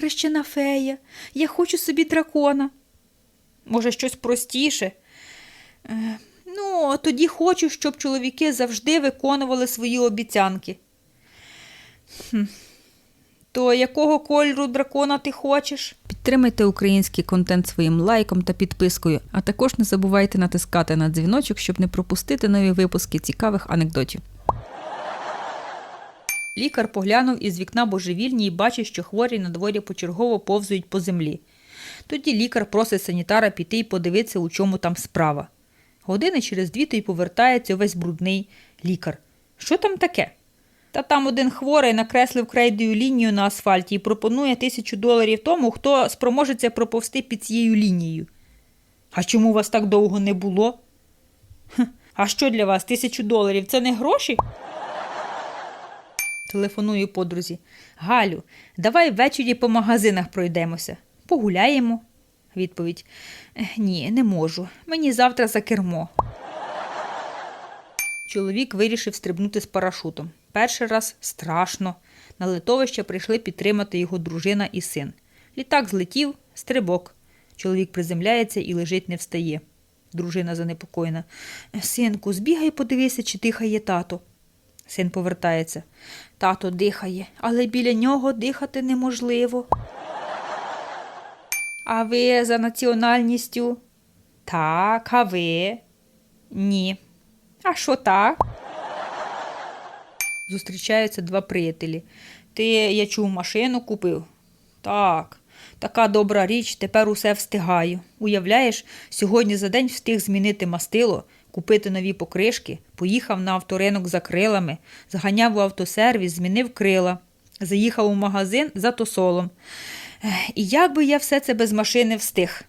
хрещена фея, я хочу собі дракона. Може, щось простіше? Е, ну, тоді хочу, щоб чоловіки завжди виконували свої обіцянки. Хм. То якого кольору дракона ти хочеш? Підтримайте український контент своїм лайком та підпискою, а також не забувайте натискати на дзвіночок, щоб не пропустити нові випуски цікавих анекдотів. Лікар поглянув із вікна божевільні і бачить, що хворі на дворі почергово повзують по землі. Тоді лікар просить санітара піти і подивитися, у чому там справа. Години через дві той повертається весь брудний лікар. Що там таке? Та там один хворий накреслив крейдою лінію на асфальті і пропонує тисячу доларів тому, хто спроможеться проповсти під цією лінією. А чому вас так довго не було? А що для вас тисячу доларів? Це не гроші? Телефоную подрузі. Галю, давай ввечері по магазинах пройдемося. Погуляємо. Відповідь: Ні, не можу. Мені завтра за кермо. Чоловік вирішив стрибнути з парашутом. Перший раз страшно. На литовище прийшли підтримати його дружина і син. Літак злетів, стрибок. Чоловік приземляється і лежить, не встає. Дружина занепокоєна. Синку, збігай, подивися, чи дихає тато. Син повертається. Тато дихає, але біля нього дихати неможливо. А ви за національністю? Так, а ви? Ні. А що так? Зустрічаються два приятелі. Ти, я чув, машину купив? Так. Така добра річ, тепер усе встигаю. Уявляєш, сьогодні за день встиг змінити мастило, купити нові покришки, поїхав на авторинок за крилами, зганяв у автосервіс, змінив крила, заїхав у магазин за тосолом. І як би я все це без машини встиг?